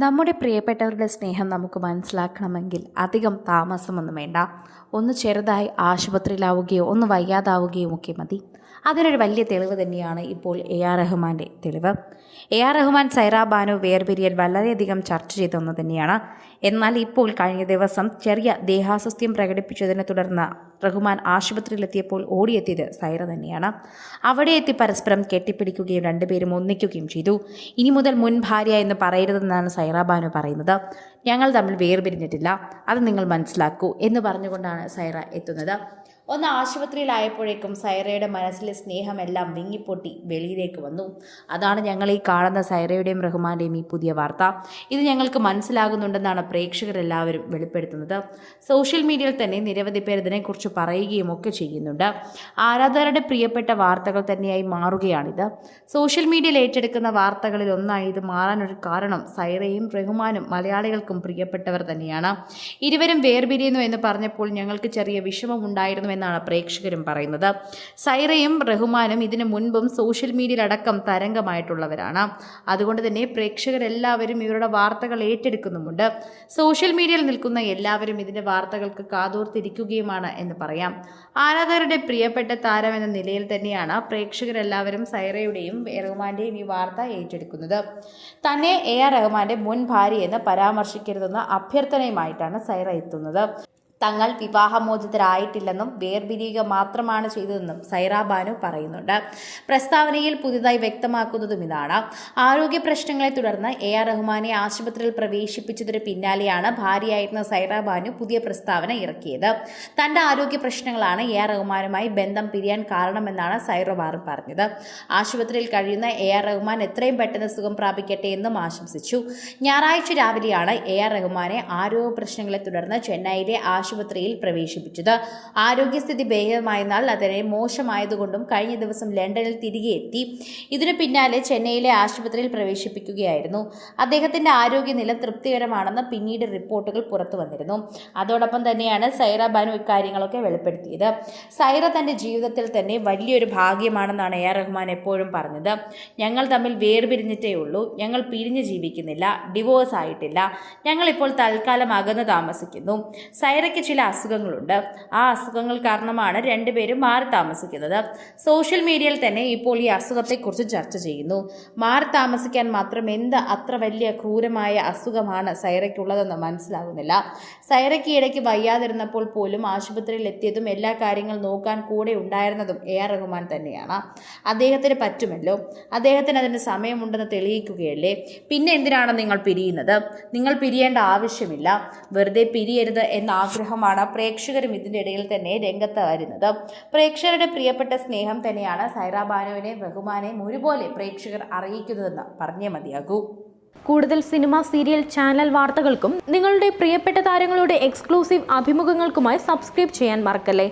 നമ്മുടെ പ്രിയപ്പെട്ടവരുടെ സ്നേഹം നമുക്ക് മനസ്സിലാക്കണമെങ്കിൽ അധികം താമസമൊന്നും വേണ്ട. ഒന്ന് ചെറുതായി ആശുപത്രിയിലാവുകയോ ഒന്ന് വയ്യാതാവുകയോ ഒക്കെ മതി. അതിനൊരു വലിയ തെളിവ് തന്നെയാണ് ഇപ്പോൾ എ ആർ റഹ്മാന്റെ തെളിവ്. എ ആർ റഹ്മാൻ സൈറ ബാനു വേർപിരിയൽ വളരെയധികം ചർച്ച ചെയ്തൊന്ന് തന്നെയാണ് എന്നാൽ ഇപ്പോൾ കഴിഞ്ഞ ദിവസം ചെറിയ ദേഹാസ്വസ്ഥ്യം പ്രകടിപ്പിച്ചതിനെ തുടർന്ന് റഹ്മാൻ ആശുപത്രിയിലെത്തിയപ്പോൾ ഓടിയെത്തിയത് സൈറ തന്നെയാണ്. അവിടെ എത്തി പരസ്പരം കെട്ടിപ്പിടിക്കുകയും രണ്ടുപേരും ഒന്നിക്കുകയും ചെയ്തു. ഇനി മുതൽ മുൻ ഭാര്യ എന്ന് പറയരുതെന്നാണ് സൈറ ബാനു പറയുന്നത്. ഞങ്ങൾ തമ്മിൽ വേർപിരിഞ്ഞിട്ടില്ല. അത് നിങ്ങൾ മനസ്സിലാക്കൂ എന്ന് പറഞ്ഞുകൊണ്ടാണ് സൈറ എത്തുന്നത്. ഒന്ന് ആശുപത്രിയിലായപ്പോഴേക്കും സൈറയുടെ മനസ്സിലെ സ്നേഹമെല്ലാം വിങ്ങിപ്പൊട്ടി വെളിയിലേക്ക് വന്നു. അതാണ് ഞങ്ങൾ ഈ കാണുന്ന സൈറയുടെയും റഹ്മാന്റെയും ഈ പുതിയ വാർത്ത. ഇത് ഞങ്ങൾക്ക് മനസ്സിലാകുന്നുണ്ടെന്നാണ് പ്രേക്ഷകരെല്ലാവരും വെളിപ്പെടുത്തുന്നത്. സോഷ്യൽ മീഡിയയിൽ തന്നെ നിരവധി പേർ ഇതിനെക്കുറിച്ച് പറയുകയും ഒക്കെ ചെയ്യുന്നുണ്ട്. ആരാധകരുടെ പ്രിയപ്പെട്ട വാർത്തകൾ തന്നെയായി മാറുകയാണിത്. സോഷ്യൽ മീഡിയയിൽ ഏറ്റെടുക്കുന്ന വാർത്തകളിൽ ഒന്നായി ഇത് മാറാനൊരു കാരണം സൈറയും റഹ്മാനും മലയാളികൾക്കും പ്രിയപ്പെട്ടവർ തന്നെയാണ്. ഇരുവരും വേർപിരിയുന്നു എന്ന് പറഞ്ഞപ്പോൾ ഞങ്ങൾക്ക് ചെറിയ വിഷമമുണ്ടായിരുന്നു എന്നാണ് പ്രേക്ഷകരും പറയുന്നത്. സൈറയും റഹ്മാനും ഇതിനു മുൻപും സോഷ്യൽ മീഡിയയിലടക്കം തരംഗമായിട്ടുള്ളവരാണ്. അതുകൊണ്ട് തന്നെ പ്രേക്ഷകരെല്ലാവരും ഇവരുടെ വാർത്തകൾ ഏറ്റെടുക്കുന്നുമുണ്ട്. സോഷ്യൽ മീഡിയയിൽ നിൽക്കുന്ന എല്ലാവരും ഇതിന്റെ വാർത്തകൾക്ക് കാതോർത്തിരിക്കുകയുമാണ് എന്ന് പറയാം. ആരാധകരുടെ പ്രിയപ്പെട്ട താരം എന്ന നിലയിൽ തന്നെയാണ് പ്രേക്ഷകരെല്ലാവരും സൈറയുടെയും റഹ്മാന്റെയും ഈ വാർത്ത ഏറ്റെടുക്കുന്നത്. തന്നെ എ ആർ റഹ്മാന്റെ മുൻ ഭാര്യയെന്ന് പരാമർശിക്കരുതെന്ന അഭ്യർത്ഥനയുമായിട്ടാണ് സൈറ എത്തുന്നത്. തങ്ങൾ വിവാഹമോചിതരായിട്ടില്ലെന്നും വേർപിരിയുക മാത്രമാണ് ചെയ്തതെന്നും സൈറ ബാനു പറയുന്നുണ്ട്. പ്രസ്താവനയിൽ പുതുതായി വ്യക്തമാക്കുന്നതും ഇതാണ്. ആരോഗ്യ പ്രശ്നങ്ങളെ തുടർന്ന് എ ആർ റഹ്മാനെ ആശുപത്രിയിൽ പ്രവേശിപ്പിച്ചതിന് പിന്നാലെയാണ് ഭാര്യയായിരുന്ന സൈറ ബാനു പുതിയ പ്രസ്താവന ഇറക്കിയത്. തന്റെ ആരോഗ്യ പ്രശ്നങ്ങളാണ് എ ആർ റഹ്മാനുമായി ബന്ധം പിരിയാൻ കാരണമെന്നാണ് സൈറബാർ പറഞ്ഞത്. ആശുപത്രിയിൽ കഴിയുന്ന എ ആർ റഹ്മാൻ എത്രയും പെട്ടെന്ന് സുഖം പ്രാപിക്കട്ടെ എന്നും ആശംസിച്ചു. ഞായറാഴ്ച രാവിലെയാണ് എ ആർ റഹ്മാനെ ആരോഗ്യ പ്രശ്നങ്ങളെ തുടർന്ന് ചെന്നൈയിലെ ആശുപത്രിയിൽ പ്രവേശിപ്പിച്ചത്. ആരോഗ്യസ്ഥിതി ഭേദമായതിനാൽ അതിനെ മോശമായതുകൊണ്ടും കഴിഞ്ഞ ദിവസം ലണ്ടനിൽ തിരികെ എത്തി. ഇതിനു പിന്നാലെ ചെന്നൈയിലെ ആശുപത്രിയിൽ പ്രവേശിപ്പിക്കുകയായിരുന്നു. അദ്ദേഹത്തിന്റെ ആരോഗ്യനില തൃപ്തികരമാണെന്ന് പിന്നീട് റിപ്പോർട്ടുകൾ പുറത്തു വന്നിരുന്നു. അതോടൊപ്പം തന്നെയാണ് സൈറ ബാനു ഇക്കാര്യങ്ങളൊക്കെ വെളിപ്പെടുത്തിയത്. സൈറ തന്റെ ജീവിതത്തിൽ തന്നെ വലിയൊരു ഭാഗ്യമാണെന്നാണ് എ ആർ റഹ്മാൻ എപ്പോഴും പറഞ്ഞത്. ഞങ്ങൾ തമ്മിൽ വേർപിരിഞ്ഞിട്ടേ ഉള്ളൂ. ഞങ്ങൾ പിരിഞ്ഞ് ജീവിക്കുന്നില്ല. ഡിവോഴ്സ് ആയിട്ടില്ല. ഞങ്ങളിപ്പോൾ തൽക്കാലം അകന്ന് താമസിക്കുന്നു. സൈറയ്ക്ക് ചില അസുഖങ്ങളുണ്ട്. ആ അസുഖങ്ങൾ കാരണമാണ് രണ്ടുപേരും മാറി താമസിക്കുന്നത്. സോഷ്യൽ മീഡിയയിൽ തന്നെ ഇപ്പോൾ ഈ അസുഖത്തെക്കുറിച്ച് ചർച്ച ചെയ്യുന്നു. മാറി താമസിക്കാൻ മാത്രം എന്ത് അത്ര വലിയ ക്രൂരമായ അസുഖമാണ് സൈറയ്ക്കുള്ളതെന്ന് മനസ്സിലാകുന്നില്ല. സൈറയ്ക്ക് ഇടയ്ക്ക് വയ്യാതിരുന്നപ്പോൾ പോലും ആശുപത്രിയിൽ എത്തിയതും എല്ലാ കാര്യങ്ങൾ നോക്കാൻ കൂടെ ഉണ്ടായിരുന്നതും എ ആർ റഹ്മാൻ തന്നെയാണ്. അദ്ദേഹത്തിന് പറ്റുമല്ലോ? അദ്ദേഹത്തിന് അതിന് സമയമുണ്ടെന്ന് തെളിയിക്കുകയല്ലേ? പിന്നെ എന്തിനാണ് നിങ്ങൾ പിരിയുന്നത്? നിങ്ങൾ പിരിയേണ്ട ആവശ്യമില്ല. വെറുതെ പിരിയരുത് എന്ന ആഗ്രഹമാണ് പ്രേക്ഷകരും ഇതിന്റെ ഇടയിൽ തന്നെ രംഗത്ത് വരുന്നത്. പ്രേക്ഷകരുടെ പ്രിയപ്പെട്ട സ്നേഹം തന്നെയാണ് സൈറ ബാനുവിനെ ബഹുമാനെയും ഒരുപോലെ പ്രേക്ഷകർ അറിയിക്കുന്നതെന്ന് പറഞ്ഞേ മതിയാകൂ. കൂടുതൽ സിനിമ സീരിയൽ ചാനൽ വാർത്തകൾക്കും നിങ്ങളുടെ പ്രിയപ്പെട്ട താരങ്ങളുടെ എക്സ്ക്ലൂസീവ് അഭിമുഖങ്ങൾക്കുമായി സബ്സ്ക്രൈബ് ചെയ്യാൻ മറക്കല്ലേ?